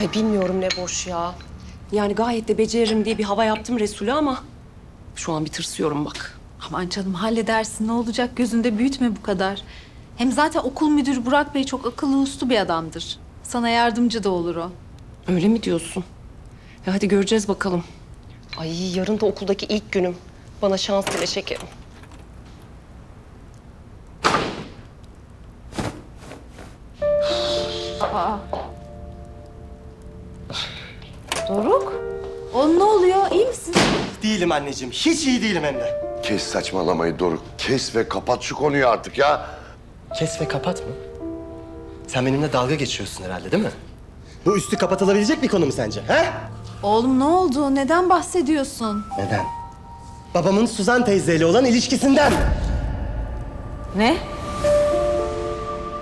Ay bilmiyorum ne boş ya. Yani gayet de beceririm diye bir hava yaptım Resul'e ama... ...şu an bir tırsıyorum bak. Aman canım halledersin ne olacak gözünde büyütme bu kadar. Hem zaten okul müdürü Burak Bey çok akıllı uslu bir adamdır. Sana yardımcı da olur o. Öyle mi diyorsun? Ya hadi göreceğiz bakalım. Ay yarın da okuldaki ilk günüm. Bana şans dile şekerim. Değilim anneciğim. Hiç iyi değilim hem de. Kes saçmalamayı Doruk. Kes ve kapat şu konuyu artık ya. Kes ve kapat mı? Sen benimle dalga geçiyorsun herhalde değil mi? Bu üstü kapatılabilecek bir konu mu sence? He? Oğlum ne oldu? Neden bahsediyorsun? Neden? Babamın Suzan teyzeyle olan ilişkisinden. Ne?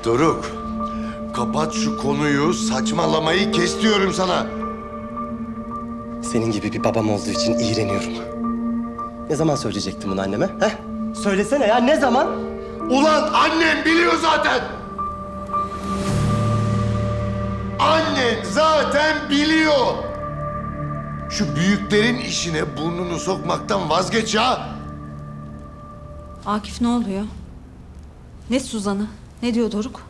Doruk. Kapat şu konuyu, saçmalamayı kes diyorum sana. Senin gibi bir babam olduğu için iğreniyorum. Ne zaman söyleyecektim bunu anneme? He? Söylesene ya ne zaman? Ulan annem biliyor zaten. Annen zaten biliyor. Şu büyüklerin işine burnunu sokmaktan vazgeç ya. Akif ne oluyor? Ne Suzan'ı? Ne diyor Doruk?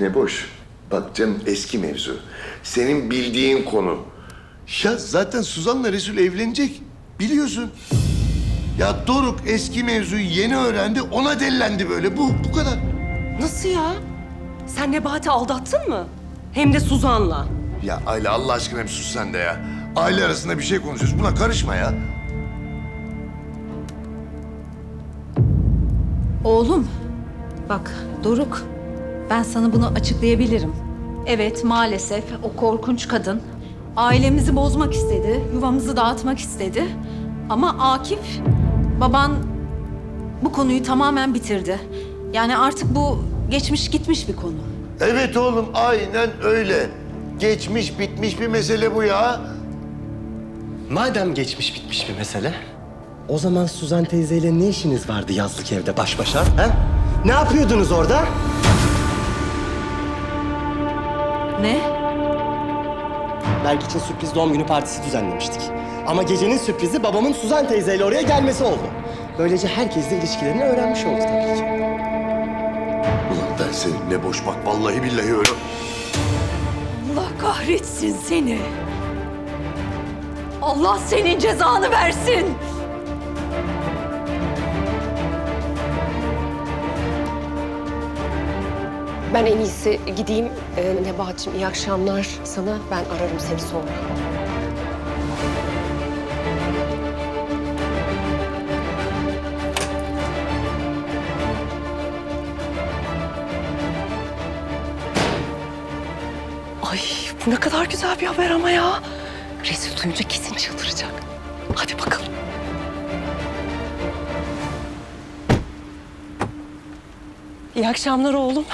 Ne boş. Bak canım eski mevzu. Senin bildiğin konu. Ya zaten Suzan'la Resul evlenecek. Biliyorsun. Ya Doruk eski mevzuyu yeni öğrendi. Ona dellendi böyle. Bu, bu kadar. Nasıl ya? Sen Nebahat'i aldattın mı? Hem de Suzan'la. Ya Ayla Allah aşkına bir sus sen de ya. Aile arasında bir şey konuşuyoruz. Buna karışma ya. Oğlum, bak Doruk, ben sana bunu açıklayabilirim. Evet, maalesef o korkunç kadın ailemizi bozmak istedi, yuvamızı dağıtmak istedi. Ama Akif, baban bu konuyu tamamen bitirdi. Yani artık bu geçmiş gitmiş bir konu. Evet oğlum aynen öyle. Geçmiş bitmiş bir mesele bu ya. Madem geçmiş bitmiş bir mesele, o zaman Suzan teyzeyle ne işiniz vardı yazlık evde baş başa? He? Ne yapıyordunuz orada? Ne? Berk için sürpriz doğum günü partisi düzenlemiştik. Ama gecenin sürprizi babamın Suzan teyzeyle oraya gelmesi oldu. Böylece herkes de ilişkilerini öğrenmiş oldu tabii ki. Ulan ben senin ne boş bak vallahi billahi öyle. Allah kahretsin seni. Allah senin cezanı versin. Ben en iyisi gideyim. Ee, Nebahat'cığım iyi akşamlar sana. Ben ararım seni sonra. Ay bu ne kadar güzel bir haber ama ya. Resul duyunca kesin çıldıracak. Hadi bakalım. İyi akşamlar oğlum.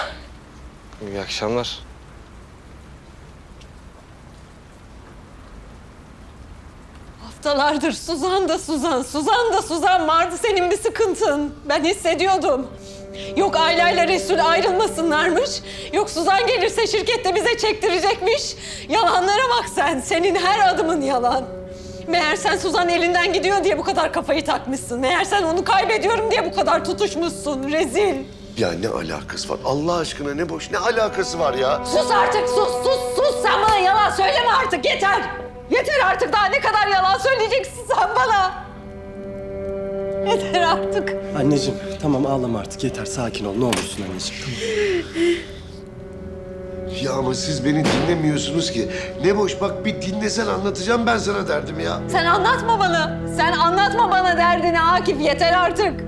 İyi akşamlar. Haftalardır Suzan da Suzan, Suzan da Suzan vardı senin bir sıkıntın. Ben hissediyordum. Yok Ayla ile Resul ayrılmasınlarmış. Yok Suzan gelirse şirkette bize çektirecekmiş. Yalanlara bak sen. Senin her adımın yalan. Meğer sen Suzan elinden gidiyor diye bu kadar kafayı takmışsın. Meğer sen onu kaybediyorum diye bu kadar tutuşmuşsun. Rezil. Ya ne alakası var? Allah aşkına ne boş ne alakası var ya? Sus artık sus sus sus. Sen bana yalan söyleme artık yeter. Yeter artık daha ne kadar yalan söyleyeceksin sen bana. Yeter artık. Anneciğim tamam ağlama artık yeter sakin ol ne olursun anneciğim. Tamam. Ya ama siz beni dinlemiyorsunuz ki. Ne boş bak bir dinlesen anlatacağım ben sana derdim ya. Sen anlatma bana. Sen anlatma bana derdini Akif yeter artık.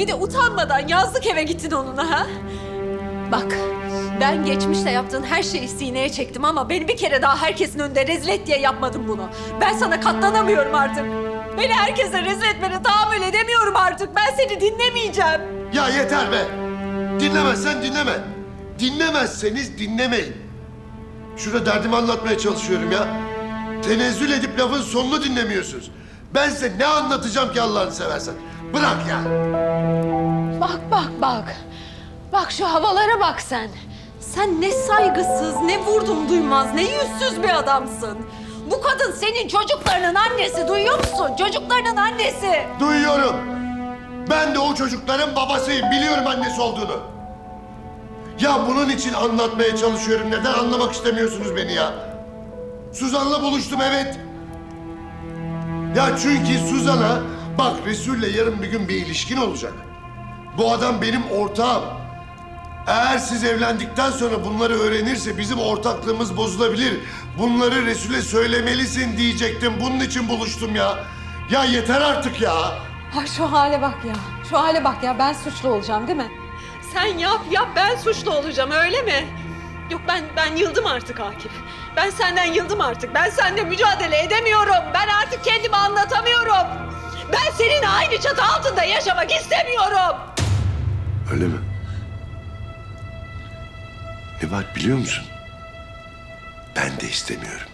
Bir de utanmadan yazlık eve gittin onunla ha? Bak ben geçmişte yaptığın her şeyi sineye çektim ama beni bir kere daha herkesin önünde rezil et diye yapmadım bunu. Ben sana katlanamıyorum artık. Beni herkese rezil etmene tahammül edemiyorum artık. Ben seni dinlemeyeceğim. Ya yeter be. Dinlemezsen dinleme. Dinlemezseniz dinlemeyin. Şurada derdimi anlatmaya çalışıyorum ya. Tenezzül edip lafın sonunu dinlemiyorsunuz. Ben size ne anlatacağım ki Allah'ını seversen. Bırak ya. Bak bak bak. Bak şu havalara bak sen. Sen ne saygısız, ne vurdum duymaz, ne yüzsüz bir adamsın. Bu kadın senin çocuklarının annesi, duyuyor musun? Çocuklarının annesi. Duyuyorum. Ben de o çocukların babasıyım. Biliyorum annesi olduğunu. Ya bunun için anlatmaya çalışıyorum. Neden anlamak istemiyorsunuz beni ya? Suzan'la buluştum evet. Ya çünkü Suzan'a bak Resul'le yarın bir gün bir ilişkin olacak. Bu adam benim ortağım. Eğer siz evlendikten sonra bunları öğrenirse bizim ortaklığımız bozulabilir. Bunları Resul'e söylemelisin diyecektim. Bunun için buluştum ya. Ya yeter artık ya. Ay şu hale bak ya. Şu hale bak ya. Ben suçlu olacağım değil mi? Sen yap yap ben suçlu olacağım öyle mi? Yok ben ben yıldım artık Akif. Ben senden yıldım artık. Ben seninle mücadele edemiyorum. Ben artık kendimi anlatamıyorum. Ben senin aynı çatı altında yaşamak istemiyorum. Öyle mi? Nebahat biliyor musun? Ben de istemiyorum.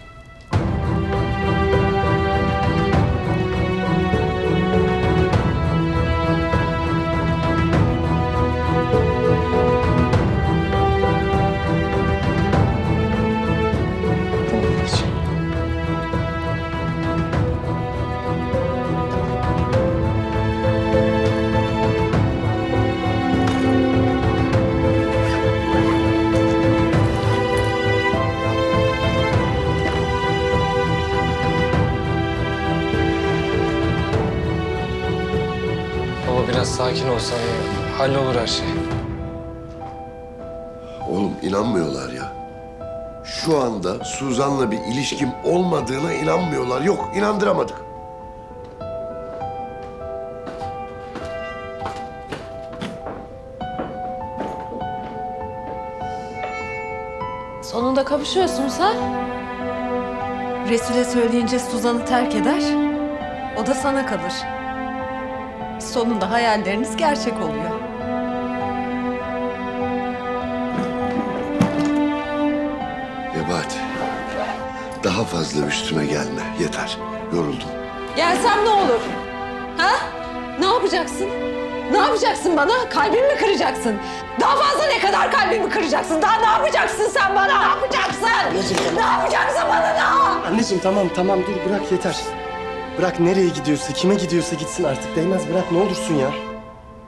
Biraz sakin olsan. Hallolur her şey. Oğlum inanmıyorlar ya. Şu anda Suzan'la bir ilişkim olmadığına inanmıyorlar. Yok, inandıramadık. Sonunda kavuşuyorsunuz ha? Resul'e söyleyince Suzan'ı terk eder. O da sana kalır. Sonunda hayalleriniz gerçek oluyor. Nebahat, daha fazla üstüme gelme. Yeter, yoruldum. Gelsem ne olur? Ha? Ne yapacaksın? Ne yapacaksın bana? Kalbimi mi kıracaksın? Daha fazla ne kadar kalbimi kıracaksın? Daha ne yapacaksın sen bana? Ne yapacaksın? Ne yapacaksın bana daha? Anneciğim tamam tamam dur bırak yeter. Bırak nereye gidiyorsa, kime gidiyorsa gitsin artık. Değmez bırak ne olursun ya.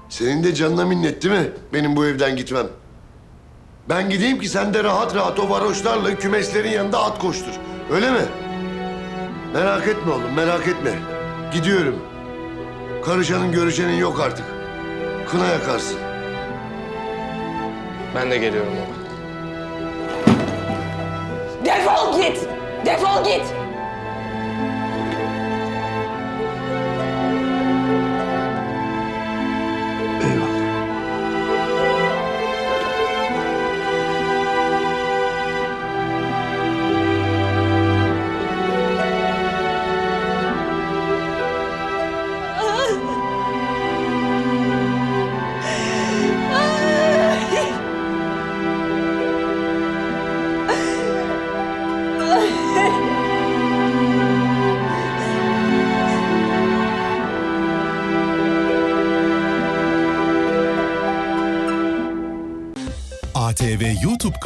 Senin de canına minnet değil mi? Benim bu evden gitmem. Ben gideyim ki sen de rahat rahat o varoşlarla kümeslerin yanında at koştur. Öyle mi? Merak etme oğlum, merak etme. Gidiyorum. Karışanın görüşenin yok artık. Kına yakarsın. Ben de geliyorum baba. Defol git! Defol git!